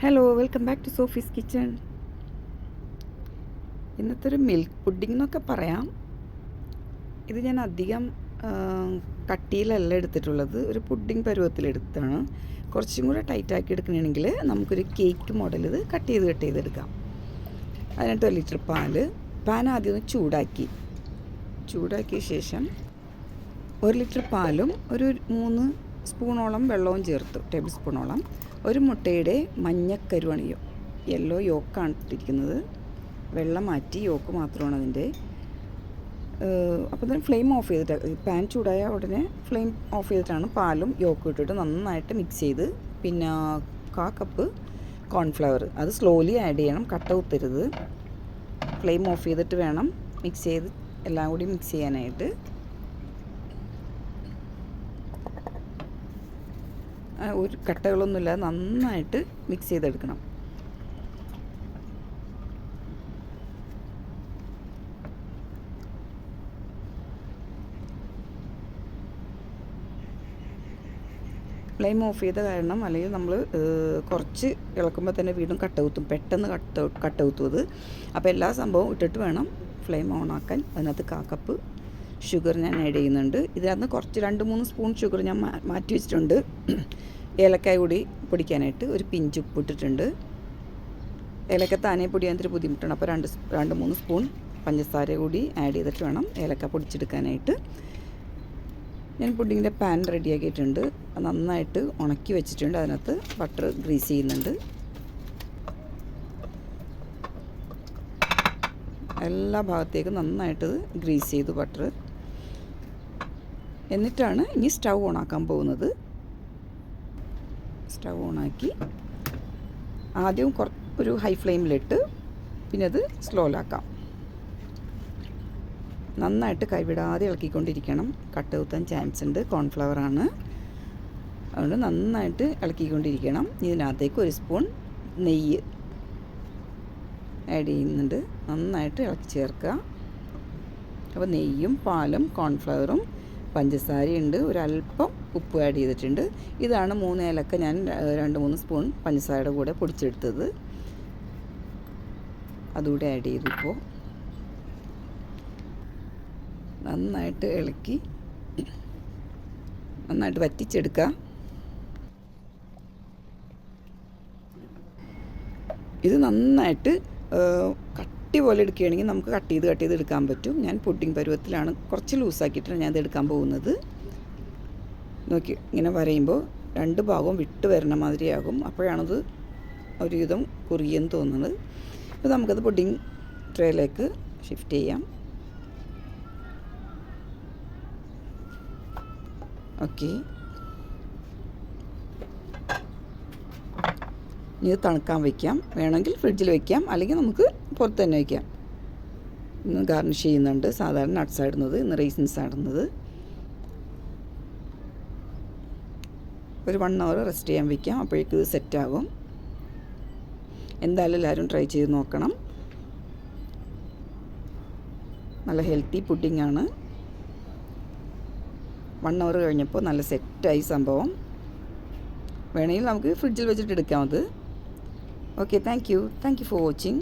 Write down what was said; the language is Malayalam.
Hello welcome back to Sophie's kitchen ഇന്നത്തെ ഒരു മിൽക്ക് പുഡിംഗ് എന്നൊക്കെ പറയാം. ഇത് ഞാൻ അധികം കട്ടിയിലല്ല എടുത്തിട്ടുള്ളത്. ഒരു പുഡിംഗ് പരുവത്തിലെടുത്താണ്. കുറച്ചും കൂടെ ടൈറ്റാക്കി എടുക്കണമെങ്കിൽ നമുക്കൊരു കേക്ക് മോഡൽ കട്ട് ചെയ്ത് കട്ട് ചെയ്തെടുക്കാം അതിനകത്ത് ലിറ്റർ പാൽ. പാൻ ആദ്യം ഒന്ന് ചൂടാക്കി. ചൂടാക്കിയ ശേഷം ഒരു ലിറ്റർ പാലും ഒരു മൂന്ന് സ്പൂണോളം വെള്ളവും ചേർത്തു ടേബിൾ സ്പൂണോളം. ഒരു മുട്ടയുടെ മഞ്ഞക്കരുവാണ് യെല്ലോ യോക്കാണ് ഇട്ടിരിക്കുന്നത്. വെള്ളം മാറ്റി യോക്ക് മാത്രമാണ് അതിന്റെ അപ്പോൾ തന്നെ ഫ്ലെയിം ഓഫ് ചെയ്തിട്ട് പാൻ ചൂടായ ഉടനെ ഫ്ലെയിം ഓഫ് ചെയ്തിട്ടാണ് പാലും യോക്കും ഇട്ടിട്ട് നന്നായിട്ട് മിക്സ് ചെയ്ത് പിന്നെ കാ കപ്പ് കോൺഫ്ലവർ. അത് സ്ലോലി ആഡ് ചെയ്യണം കട്ട കുത്തരുത്. ഫ്ലെയിം ഓഫ് ചെയ്തിട്ട് വേണം മിക്സ് ചെയ്ത് എല്ലാം കൂടി മിക്സ് ചെയ്യാനായിട്ട്. ഒരു കട്ടകളൊന്നുമില്ലാതെ നന്നായിട്ട് മിക്സ് ചെയ്തെടുക്കണം. ഫ്ലെയിം ഓഫ് ചെയ്ത കാരണം അല്ലെങ്കിൽ നമ്മൾ കുറച്ച് ഇളക്കുമ്പോൾ തന്നെ വീണ്ടും കട്ട കുത്തും. പെട്ടെന്ന് കട്ട കട്ട കുത്തും അപ്പോൾ എല്ലാ സംഭവവും ഇട്ടിട്ട് വേണം ഫ്ലെയിം ഓൺ ആക്കാൻ. അതിനകത്ത് കാക്കപ്പ് ഷുഗർ ഞാൻ ആഡ് ചെയ്യുന്നുണ്ട്. ഇതിനകത്ത് കുറച്ച് രണ്ട് മൂന്ന് സ്പൂൺ ഷുഗർ ഞാൻ മാറ്റി വെച്ചിട്ടുണ്ട്. ഏലക്കായ കൂടി പൊടിക്കാനായിട്ട് ഒരു പിഞ്ച് ഉപ്പ് ഇട്ടിട്ടുണ്ട്. ഏലക്ക താനെ പൊടിയാൻ ഇത്തിരി ബുദ്ധിമുട്ടാണ്. അപ്പോൾ രണ്ട് രണ്ട് മൂന്ന് സ്പൂൺ പഞ്ചസാര കൂടി ആഡ് ചെയ്തിട്ട് വേണം ഏലക്ക പൊടിച്ചെടുക്കാനായിട്ട്. ഞാൻ പുഡിങ്ങിന്റെ പാൻ റെഡിയാക്കിയിട്ടുണ്ട് നന്നായിട്ട് ഉണക്കി വെച്ചിട്ടുണ്ട്. അതിനകത്ത് ബട്ടർ ഗ്രീസ് ചെയ്യുന്നുണ്ട്. എല്ലാ ഭാഗത്തേക്കും നന്നായിട്ട് ഗ്രീസ് ചെയ്തു ബട്ടർ എന്നിട്ടാണ് ഇനി സ്റ്റൗ ഓണാക്കാൻ പോകുന്നത്. സ്റ്റൗ ഓണാക്കി ആദ്യം കുറ ഒരു ഹൈ ഫ്ലെയിമിലിട്ട് പിന്നെ അത് സ്ലോലാക്കാം. നന്നായിട്ട് കൈവിടാതെ ഇളക്കിക്കൊണ്ടിരിക്കണം. കട്ട് കുത്താൻ ചാൻസ് ഉണ്ട്. കോൺഫ്ലവർ ആണ്. അതുകൊണ്ട് നന്നായിട്ട് ഇളക്കിക്കൊണ്ടിരിക്കണം. ഇതിനകത്തേക്ക് ഒരു സ്പൂൺ നെയ്യ് ആഡ് ചെയ്യുന്നുണ്ട്. നന്നായിട്ട് ഇളക്കി ചേർക്കുക. അപ്പോൾ നെയ്യും പാലും കോൺഫ്ലവറും പഞ്ചസാരയുണ്ട് ഒരല്പം ഉപ്പ് ആഡ് ചെയ്തിട്ടുണ്ട്. ഇതാണ് മൂന്ന് ഏലക്ക ഞാൻ രണ്ട് മൂന്ന് സ്പൂൺ പഞ്ചസാരയുടെ കൂടെ പൊടിച്ചെടുത്തത്. അതുകൂടെ ആഡ് ചെയ്തു ഇപ്പോൾ നന്നായിട്ട് ഇളക്കി നന്നായിട്ട് വറ്റിച്ചെടുക്കുക ഇത് നന്നായിട്ട് കട്ടി പോലെ എടുക്കുകയാണെങ്കിൽ നമുക്ക് കട്ട് ചെയ്ത് കട്ട് ചെയ്ത് എടുക്കാൻ പറ്റും. ഞാൻ പുഡിംഗ് പരുവത്തിലാണ് കുറച്ച് ലൂസാക്കിയിട്ടാണ് ഞാൻ ഇത് എടുക്കാൻ പോകുന്നത്. നോക്കി ഇങ്ങനെ വരയുമ്പോൾ രണ്ട് ഭാഗവും വിട്ട് വരണ മാതിരിയാകും. അപ്പോഴാണത് ഒരുവിധം കുറിയെന്ന് തോന്നുന്നത്. അപ്പോൾ നമുക്കത് പുഡിംഗ് ട്രേയിലേക്ക് ഷിഫ്റ്റ് ചെയ്യാം. ഓക്കെ. ഇത് തണുക്കാൻ വയ്ക്കാം വേണമെങ്കിൽ ഫ്രിഡ്ജിൽ വയ്ക്കാം അല്ലെങ്കിൽ നമുക്ക് പുറത്ത് തന്നെ വയ്ക്കാം. ഇന്ന് ഗാർണിഷ് ചെയ്യുന്നുണ്ട്. സാധാരണ നട്ട്സ് ഇടുന്നത് ഇന്ന് റീസൺസ് ഇടുന്നത് ഒരു വൺ അവർ റെസ്റ്റ് ചെയ്യാൻ വയ്ക്കാം. അപ്പോഴേക്കും ഇത് സെറ്റാകും എന്തായാലും എല്ലാവരും ട്രൈ ചെയ്ത് നോക്കണം. നല്ല ഹെൽത്തി പുഡിംഗ് ആണ്. വൺ അവർ കഴിഞ്ഞപ്പോൾ നല്ല സെറ്റായി സംഭവം. വേണമെങ്കിൽ നമുക്ക് ഫ്രിഡ്ജിൽ വെച്ചിട്ട് എടുക്കാം അത്. Okay thank you thank you for watching